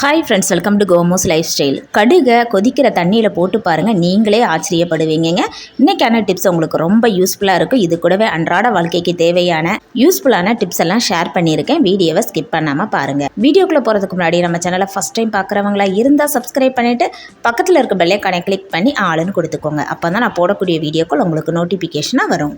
Hi friends welcome to கோமோஸ் life style கடுகை கொதிக்கிற தண்ணியில் போட்டு பாருங்கள் நீங்களே ஆச்சரியப்படுவீங்க இன்றைக்கான டிப்ஸ் உங்களுக்கு ரொம்ப யூஸ்ஃபுல்லாக இருக்கும். இது கூடவே அன்றாட வாழ்க்கைக்கு தேவையான யூஸ்ஃபுல்லான டிப்ஸ் எல்லாம் ஷேர் பண்ணியிருக்கேன். வீடியோவை ஸ்கிப் பண்ணாமல் பாருங்கள் வீடியோக்குள்ளே போகிறதுக்கு முன்னாடி நம்ம சேனலை ஃபஸ்ட் டைம் பார்க்குறவங்களா இருந்தால் சப்ஸ்கிரைப் பண்ணிவிட்டு பக்கத்தில் இருக்க பெல்லைக்கானை கிளிக் பண்ணி ஆளுன்னு கொடுத்துக்கோங்க. அப்போ தான் நான் போடக்கூடிய வீடியோக்கள் உங்களுக்கு நோட்டிஃபிகேஷனாக வரும்.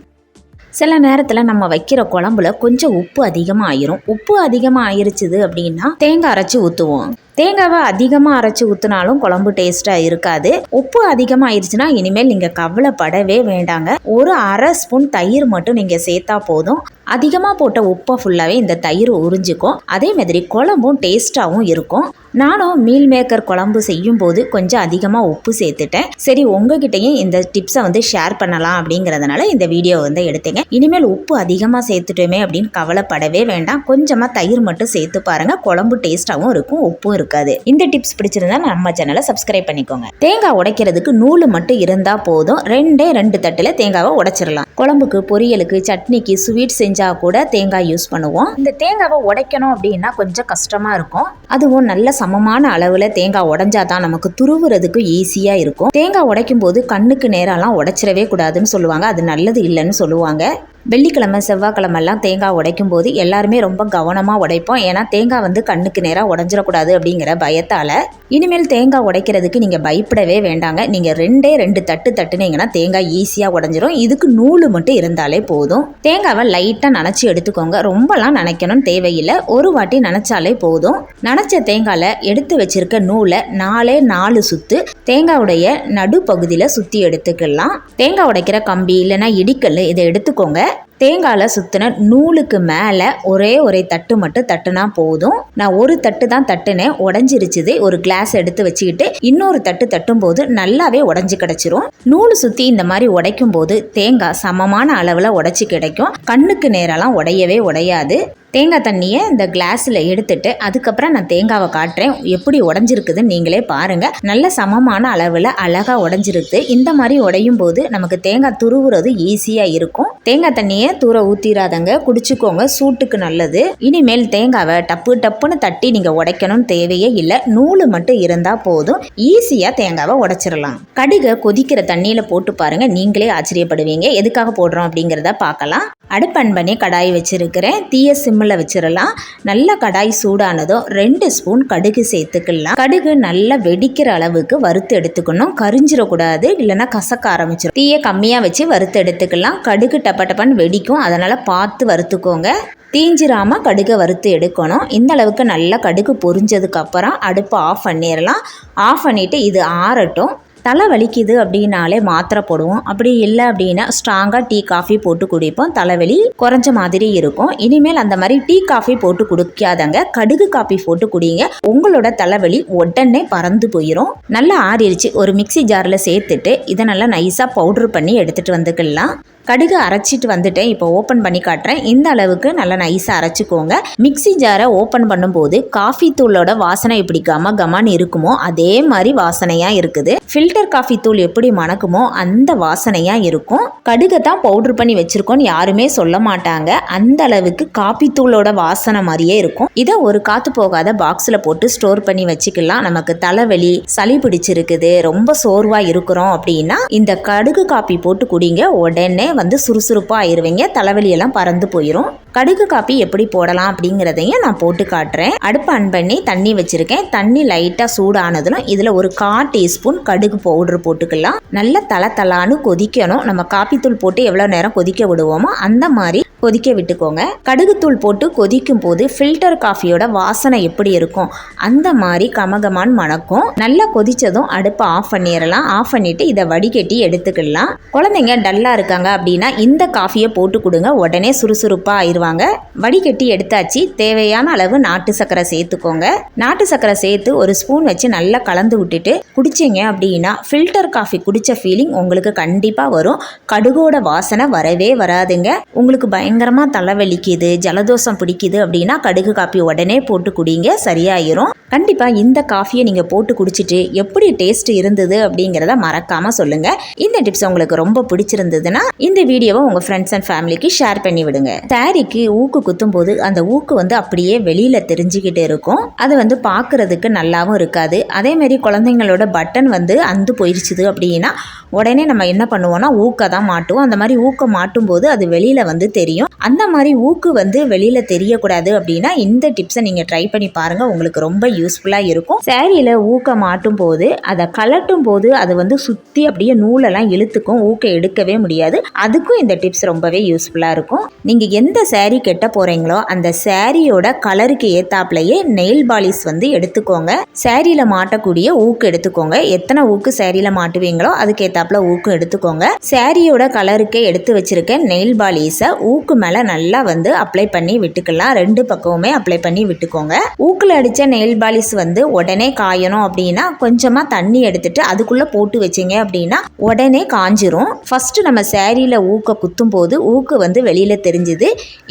சில நேரத்தில் நம்ம வைக்கிற குழம்புல கொஞ்சம் உப்பு அதிகமாக ஆயிரும். உப்பு அதிகமாக ஆயிருச்சுது அப்படின்னா தேங்காய் அரைச்சி ஊற்றுவோம் தேங்காவை அதிகமாக அரைச்சி ஊற்றினாலும் குழம்பு டேஸ்ட்டாக இருக்காது. உப்பு அதிகமாக ஆயிடுச்சுன்னா இனிமேல் நீங்கள் கவலைப்படவே வேண்டாங்க. ஒரு அரை ஸ்பூன் தயிர் மட்டும் நீங்கள் சேர்த்தா போதும். அதிகமாக போட்ட உப்பை ஃபுல்லாகவே இந்த தயிர் உறிஞ்சிக்கும். அதே மாதிரி குழம்பும் டேஸ்ட்டாகவும் இருக்கும். நானும் மீல் மேக்கர் குழம்பு செய்யும் போது கொஞ்சம் அதிகமாக உப்பு சேர்த்துட்டேன். சரி உங்ககிட்டயும் இந்த டிப்ஸை வந்து ஷேர் பண்ணலாம் அப்படிங்கிறதுனால இந்த வீடியோ வந்து எடுத்தேங்க. இனிமேல் உப்பு அதிகமாக சேர்த்துட்டோமே அப்படின்னு கவலைப்படவே வேண்டாம். கொஞ்சமாக தயிர் மட்டும் சேர்த்து பாருங்க. குழம்பு டேஸ்ட்டாகவும் இருக்கும் உப்பும் இருக்காது. இந்த டிப்ஸ் பிடிச்சிருந்தா நம்ம சேனலை சப்ஸ்கிரைப் பண்ணிக்கோங்க. தேங்காய் உடைக்கிறதுக்கு நூல் மட்டும் இருந்தால் போதும். ரெண்டே ரெண்டு தட்டில் தேங்காவை உடைச்சிடலாம். குழம்புக்கு பொரியலுக்கு சட்னிக்கு ஸ்வீட் செஞ்சா கூட தேங்காய் யூஸ் பண்ணுவோம். இந்த தேங்காவை உடைக்கணும் அப்படின்னா கொஞ்சம் கஷ்டமா இருக்கும். அதுவும் நல்ல சமமான அளவுல தேங்காய் உடஞ்சா தான் நமக்கு துருவுறதுக்கு ஈஸியா இருக்கும். தேங்காய் உடைக்கும் போது கண்ணுக்கு நேரம்லாம் உடைச்சிடவே கூடாதுன்னு சொல்லுவாங்க. அது நல்லது இல்லைன்னு சொல்லுவாங்க. வெள்ளிக்கிழமை செவ்வாய்க்கிழமெல்லாம் தேங்காய் உடைக்கும் போது எல்லாருமே ரொம்ப கவனமாக உடைப்போம். ஏன்னா தேங்காய் வந்து கண்ணுக்கு நேராக உடஞ்சிடக்கூடாது அப்படிங்கிற பயத்தால் இனிமேல் தேங்காய் உடைக்கிறதுக்கு நீங்கள் பயப்படவே வேண்டாங்க. நீங்கள் ரெண்டே ரெண்டு தட்டு தட்டுனீங்கன்னா தேங்காய் ஈஸியாக உடஞ்சிரும். இதுக்கு நூல் மட்டும் இருந்தாலே போதும். தேங்காவை லைட்டாக நனைச்சி எடுத்துக்கோங்க. ரொம்பலாம் நனைக்கணும்னு தேவையில்லை. ஒரு வாட்டி நனைச்சாலே போதும். நனைச்ச தேங்காயில் எடுத்து வச்சிருக்க நூலை நாலே நாலு சுற்று தேங்காவுடைய நடுப்பகுதியில் சுற்றி எடுத்துக்கலாம். தேங்காய் உடைக்கிற கம்பி இல்லைன்னா இடிக்கல் இதை எடுத்துக்கோங்க. தேங்காயில் சுற்றின நூலுக்கு மேலே ஒரே ஒரே தட்டு மட்டும் தட்டுனா போதும். நான் ஒரு தட்டு தான் தட்டுனேன். உடஞ்சிருச்சுது. ஒரு கிளாஸ் எடுத்து வச்சுக்கிட்டு இன்னொரு தட்டு தட்டும் போது நல்லாவே உடஞ்சி கிடச்சிரும். நூல் சுற்றி இந்த மாதிரி உடைக்கும் போது தேங்காய் சமமான அளவில் உடச்சி கிடைக்கும். கண்ணுக்கு நேரெல்லாம் உடையவே உடையாது. தேங்காய் தண்ணியை இந்த கிளாஸில் எடுத்துட்டு அதுக்கப்புறம் நான் தேங்காவை காட்டுறேன். எப்படி உடஞ்சிருக்குதுன்னு நீங்களே பாருங்கள் நல்ல சமமான அளவில் அழகாக உடஞ்சிருக்கு. இந்த மாதிரி உடையும் போது நமக்கு தேங்காய் துருவுறது ஈஸியாக இருக்கும். தேங்காய் தண்ணியை தூர ஊற்றிடாதங்க குடிச்சுக்கோங்க சூட்டுக்கு நல்லது. இனிமேல் தேங்காவை டப்பு டப்புன்னு தட்டி நீங்கள் உடைக்கணும்னு தேவையே இல்லை. நூல் மட்டும் இருந்தால் போதும். ஈஸியாக தேங்காவை உடைச்சிடலாம் கடுகை கொதிக்கிற தண்ணியில் போட்டு பாருங்க. நீங்களே ஆச்சரியப்படுவீங்க. எதுக்காக போடுறோம் அப்படிங்கிறத பார்க்கலாம். அடுப்பன் பண்ணி கடாய் வச்சிருக்கிறேன். தீய சிம்மில் வச்சிடலாம் நல்ல கடாய் சூடானதும் ரெண்டு ஸ்பூன் கடுகு சேர்த்துக்கலாம். கடுகு நல்லா வெடிக்கிற அளவுக்கு வறுத்து எடுத்துக்கணும். கரிஞ்சிடக்கூடாது இல்லைன்னா கசக்க ஆரம்பிச்சிடும் தீயை கம்மியாக வச்சு வறுத்து எடுத்துக்கலாம். கடுகு டப்ப டப்பன்னு வெடிக்கும் அதனால் பார்த்து வறுத்துக்கோங்க. தீஞ்சிராம கடுகை வறுத்து எடுக்கணும். இந்த அளவுக்கு நல்லா கடுகு பொரிஞ்சதுக்கப்புறம் அடுப்பை ஆஃப் பண்ணிடலாம் ஆஃப் பண்ணிவிட்டு இது ஆறட்டும். தலை வலிக்குது அப்படின்னாலே மாத்திரை போடுவோம். அப்படி இல்லை அப்படின்னா ஸ்ட்ராங்காக டீ காஃபி போட்டு குடிப்போம். தலைவலி குறைஞ்ச மாதிரி இருக்கும். இனிமேல் அந்த மாதிரி டீ காஃபி போட்டு குடிக்காதங்க. கடுகு காஃபி போட்டு குடிங்க. உங்களோட தலைவலி உடனே பறந்து போயிடும் நல்லா ஆறிடுச்சு ஒரு மிக்சி ஜாரில் சேர்த்துட்டு இதை நல்லா நைஸாக பவுட்ரு பண்ணி எடுத்துகிட்டு வந்துக்கலாம். கடுகு அரைச்சிட்டு வந்துட்டேன். இப்போ ஓப்பன் பண்ணி காட்டுறேன். இந்த அளவுக்கு நல்லா நைஸாக அரைச்சிக்கோங்க. மிக்சி ஜாரை ஓப்பன் பண்ணும்போது காஃபி தூளோட வாசனை எப்படி கம கமான்னு இருக்குமோ அதே மாதிரி வாசனையாக இருக்குது. ஃபில்டர் காஃபி தூள் எப்படி மணக்குமோ அந்த வாசனையாக இருக்கும். கடுகை தான் பவுட்ரு பண்ணி வச்சுருக்கோன்னு யாருமே சொல்ல மாட்டாங்க. அந்த அளவுக்கு காஃபி தூளோட வாசனை மாதிரியே இருக்கும். இதை ஒரு காற்று போகாத பாக்ஸில் போட்டு ஸ்டோர் பண்ணி வச்சுக்கலாம். நமக்கு தலைவலி சளி பிடிச்சிருக்குது ரொம்ப சோர்வாக இருக்கிறோம் அப்படின்னா இந்த கடுகு காப்பி போட்டு குடிங்க. உடனே வந்து சுறுசுறுப்பாக ஆயிருவீங்க. தலைவலியெல்லாம் பறந்து போயிடும் கடுகு காப்பி எப்படி போடலாம் அப்படிங்கிறதையும் நான் போட்டு காட்டுறேன். அடுப்பு அன் பண்ணி தண்ணி வச்சுருக்கேன். தண்ணி லைட்டாக சூடானதும் இதில் ஒரு கா டீஸ்பூன் கடுகு பவுடர் போட்டுக்கலாம். நல்லா தலை தலான்னு கொதிக்கணும். நம்ம காப்பித்தூள் போட்டு எவ்வளோ நேரம் கொதிக்க விடுவோமோ அந்த மாதிரி கொதிக்க விட்டுக்கோங்க. கடுகுத்தூள் போட்டு கொதிக்கும் போது ஃபில்டர் காஃபியோட வாசனை எப்படி இருக்கும்? அந்த மாதிரி கமகமான் மணக்கும். நல்லா கொதித்ததும் அடுப்பை ஆஃப் பண்ணிடலாம். ஆஃப் பண்ணிட்டு இதை வடிகட்டி எடுத்துக்கலாம். குழந்தைங்க டல்லாக இருக்காங்க அப்படின்னா இந்த காஃபியை போட்டு கொடுங்க. உடனே சுறுசுறுப்பாக ஆயிடுவாங்க. வடிகட்டி எடுத்தாச்சு. தேவையான அளவு நாட்டு சர்க்கரை சேர்த்துக்கோங்க. நாட்டு சர்க்கரை சேர்த்து ஒரு ஸ்பூன் வச்சு நல்லா கலந்து விட்டுட்டு குடிச்சிங்க அப்படின்னா குடிக்கலாம் ஃபில்டர் காஃபி குடித்த ஃபீலிங் உங்களுக்கு கண்டிப்பாக வரும். கடுகோட வாசனை வரவே வராதுங்க. உங்களுக்கு பயங்கரமாக தலைவலிக்குது ஜலதோஷம் பிடிக்குது அப்படின்னா கடுகு காஃபி உடனே போட்டு குடிங்க சரியாயிரும். கண்டிப்பாக இந்த காஃபியை நீங்கள் போட்டு குடிச்சிட்டு எப்படி டேஸ்ட் இருந்தது அப்படிங்கிறத மறக்காமல் சொல்லுங்கள் இந்த டிப்ஸ் உங்களுக்கு ரொம்ப பிடிச்சிருந்ததுன்னா இந்த வீடியோவை உங்கள் ஃப்ரெண்ட்ஸ் அண்ட் ஃபேமிலிக்கு ஷேர் பண்ணி விடுங்க. சாரிக்கு ஊக்கு குத்தும் போது அந்த ஊக்கு வந்து அப்படியே வெளியில் தெரிஞ்சுக்கிட்டு இருக்கும். அது வந்து பார்க்குறதுக்கு நல்லாவும் இருக்காது. அதே மாதிரி குழந்தைங்களோட பட்டன் வந்து அந்த போயிடுச்சுது அப்படின்னா உடனே நம்ம என்ன பண்ணுவோம்னா ஊக்க தான் மாட்டுவோம். அந்த மாதிரி ஊக்க மாட்டும் போது அது வெளியில் வந்து தெரியும். அந்த மாதிரி ஊக்கு வந்து வெளியில் தெரியக்கூடாது அப்படின்னா இந்த டிப்ஸை நீங்கள் ட்ரை பண்ணி பாருங்கள் உங்களுக்கு ரொம்ப யூஸ்ஃபுல்லாக இருக்கும். சேரீயில் ஊக்க மாட்டும் போது அதை கலட்டும் போது அது வந்து சுற்றி அப்படியே நூலெல்லாம் இழுத்துக்கும். ஊக்க எடுக்கவே முடியாது. அதுக்கும் இந்த டிப்ஸ் ரொம்பவே யூஸ்ஃபுல்லாக இருக்கும். நீங்கள் எந்த சேரீ கெட்ட போகிறீங்களோ அந்த சேரீயோட கலருக்கு ஏற்றாப்புலையே நெயில் பாலிஸ் வந்து எடுத்துக்கோங்க. சேரீயில் மாட்டக்கூடிய ஊக்கு எடுத்துக்கோங்க. எத்தனை ஊக்கு ஊக்கு சேரீயில் மாட்டுவீங்களோ அதுக்கேற்றாப்புல ஊக்கு எடுத்துக்கோங்க. சேரீயோட கலருக்கே எடுத்து வச்சிருக்க நெயில் பாலிஸை ஊக்கு மேலே நல்லா வந்து அப்ளை பண்ணி விட்டுக்கலாம். ரெண்டு பக்கமுமே அப்ளை பண்ணி விட்டுக்கோங்க. ஊக்கில் அடித்த நெயில் பாலிஸ் வந்து உடனே காயணும் அப்படின்னா கொஞ்சமாக தண்ணி எடுத்துட்டு அதுக்குள்ளே போட்டு வச்சிங்க அப்படின்னா உடனே காஞ்சிரும். ஃபஸ்ட்டு நம்ம சேரீயில் ஊக்க குத்தும் போது ஊக்கு வந்து வெளியில் தெரிஞ்சுது.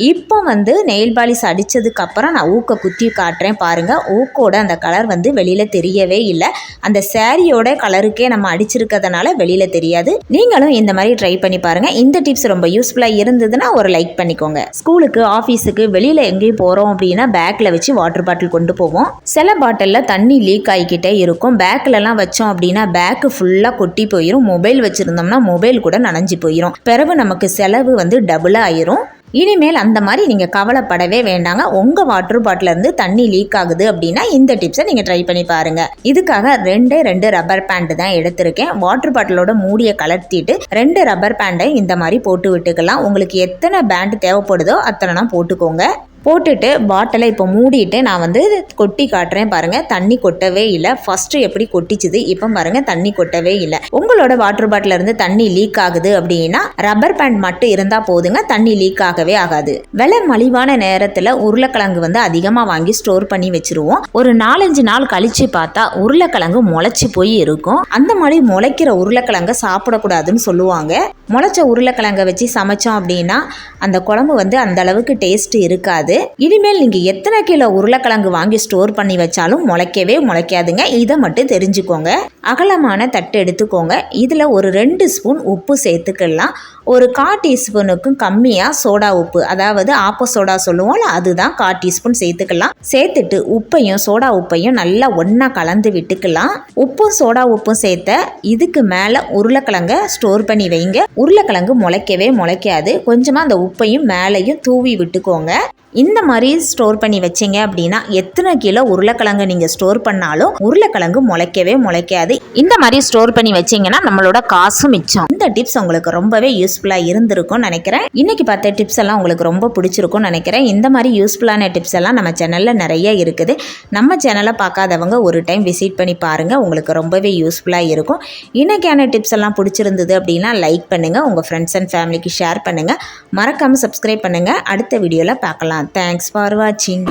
இப்போ வந்து நெயில் பாலிஸ் அடித்ததுக்கப்புறம் நான் ஊக்க குத்தி காட்டுறேன் பாருங்கள் ஊக்கோட அந்த கலர் வந்து வெளியில் தெரியவே இல்லை. அந்த சேரீயோட கலர் கலருக்கே நம்ம அடிச்சிருக்கிறதுனால வெளியில் தெரியாது. நீங்களும் இந்த மாதிரி ட்ரை பண்ணி பாருங்கள் இந்த டிப்ஸ் ரொம்ப யூஸ்ஃபுல்லாக இருந்ததுன்னா ஒரு லைக் பண்ணிக்கோங்க. ஸ்கூலுக்கு ஆஃபீஸுக்கு வெளியில் எங்கேயும் போகிறோம் அப்படின்னா பேக்கில் வச்சு வாட்டர் பாட்டில் கொண்டு போவோம். சில பாட்டிலில் தண்ணி லீக் ஆகிக்கிட்டே இருக்கும். பேக்கிலலாம் வச்சோம் அப்படின்னா பேக்கு ஃபுல்லாக கொட்டி போயிடும் மொபைல் வச்சுருந்தோம்னா மொபைல் கூட நனைஞ்சு போயிடும் பிறகு நமக்கு செலவு வந்து டபுளாக ஆயிரும். இனிமேல் அந்த மாதிரி நீங்கள் கவலைப்படவே வேண்டாங்க. உங்கள் வாட்டர் பாட்டிலேருந்து தண்ணி லீக் ஆகுது அப்படின்னா இந்த டிப்ஸை நீங்கள் ட்ரை பண்ணி பாருங்கள் இதுக்காக ரெண்டே ரெண்டு ரப்பர் பேண்ட் தான் எடுத்திருக்கேன். வாட்டர் பாட்டிலோட மூடியை கலர்த்திட்டு ரெண்டு ரப்பர் பேண்டை இந்த மாதிரி போட்டு விட்டுக்கலாம். உங்களுக்கு எத்தனை பேண்ட் தேவைப்படுதோ அத்தனை போட்டுக்கோங்க. போட்டுட்டு பாட்டிலை இப்போ மூடிட்டு நான் வந்து கொட்டி காட்டுறேன் பாருங்கள் தண்ணி கொட்டவே இல்லை. ஃபஸ்ட்டு எப்படி கொட்டிச்சுது? இப்போ பாருங்கள் தண்ணி கொட்டவே இல்லை. உங்களோட வாட்டர் பாட்டில் இருந்து தண்ணி லீக் ஆகுது அப்படின்னா ரப்பர் பேண்ட் மட்டும் இருந்தால் போதுங்க. தண்ணி லீக் ஆகவே ஆகாது. விலை மலிவான நேரத்தில் உருளைக்கிழங்கு வந்து அதிகமாக வாங்கி ஸ்டோர் பண்ணி வச்சிருவோம். ஒரு நாலஞ்சு நாள் கழிச்சு பார்த்தா உருளைக்கிழங்கு முளைச்சி போய் இருக்கும். அந்த மாதிரி முளைக்கிற உருளைக்கிழங்கை சாப்பிடக்கூடாதுன்னு சொல்லுவாங்க. முளைச்ச உருளைக்கிழங்கை வச்சு சமைச்சோம் அப்படின்னா அந்த குழம்பு வந்து அந்த அளவுக்கு டேஸ்ட் இருக்காது. இனிமேல் நீங்கள் எத்தனை கிலோ உருளைக்கிழங்கு வாங்கி ஸ்டோர் பண்ணி வச்சாலும் முளைக்கவே முளைக்காதுங்க. இதை மட்டும் தெரிஞ்சுக்கோங்க. அகலமான தட்டு எடுத்துக்கோங்க. இதில் ஒரு ரெண்டு ஸ்பூன் உப்பு சேர்த்துக்கலாம். ஒரு கா டீஸ்பூனுக்கும் கம்மியாக சோடா உப்பு அதாவது ஆப்ப சோடா சொல்லுவோம்ல அதுதான் கா டீஸ்பூன் சேர்த்துக்கலாம். சேர்த்துட்டு உப்பையும் சோடா உப்பையும் நல்லா ஒன்றா கலந்து விட்டுக்கலாம். உப்பும் சோடா உப்பும் சேர்த்த இதுக்கு மேலே உருளைக்கிழங்க ஸ்டோர் பண்ணி வைங்க. உருளைக்கிழங்கு முளைக்கவே முளைக்காது. கொஞ்சமாக அந்த உப்பையும் மேலேயும் தூவி விட்டுக்கோங்க. இந்த மாதிரி ஸ்டோர் பண்ணி வச்சீங்க அப்படின்னா எத்தனை கிலோ உருளைக்கிழங்கு நீங்கள் ஸ்டோர் பண்ணாலும் உருளைக்கிழங்கு முளைக்கவே முளைக்காது. இந்த மாதிரி ஸ்டோர் பண்ணி வச்சீங்கன்னா நம்மளோட காசும் மிச்சம். இந்த டிப்ஸ் உங்களுக்கு ரொம்பவே யூஸ் யூஸ்ஃபுல்லாக இருந்திருக்கும்னு நினைக்கிறேன். இன்னைக்கு பார்த்த டிப்ஸ் எல்லாம் உங்களுக்கு ரொம்ப பிடிச்சிருக்கும்னு நினைக்கிறேன். இந்த மாதிரி யூஸ்ஃபுல்லான டிப்ஸ் எல்லாம் நம்ம சேனலில் நிறைய இருக்குது. நம்ம சேனலை பார்க்காதவங்க ஒரு டைம் விசிட் பண்ணி பாருங்கள் உங்களுக்கு ரொம்பவே யூஸ்ஃபுல்லாக இருக்கும். இன்றைக்கான டிப்ஸ் எல்லாம் பிடிச்சிருந்தது அப்படின்னா லைக் பண்ணுங்கள் உங்கள் ஃப்ரெண்ட்ஸ் அண்ட் ஃபேமிலிக்கு ஷேர் பண்ணுங்கள் மறக்காமல் சப்ஸ்கிரைப் பண்ணுங்கள் அடுத்த வீடியோவில் பார்க்கலாம். தேங்க்ஸ் ஃபார் வாட்சிங்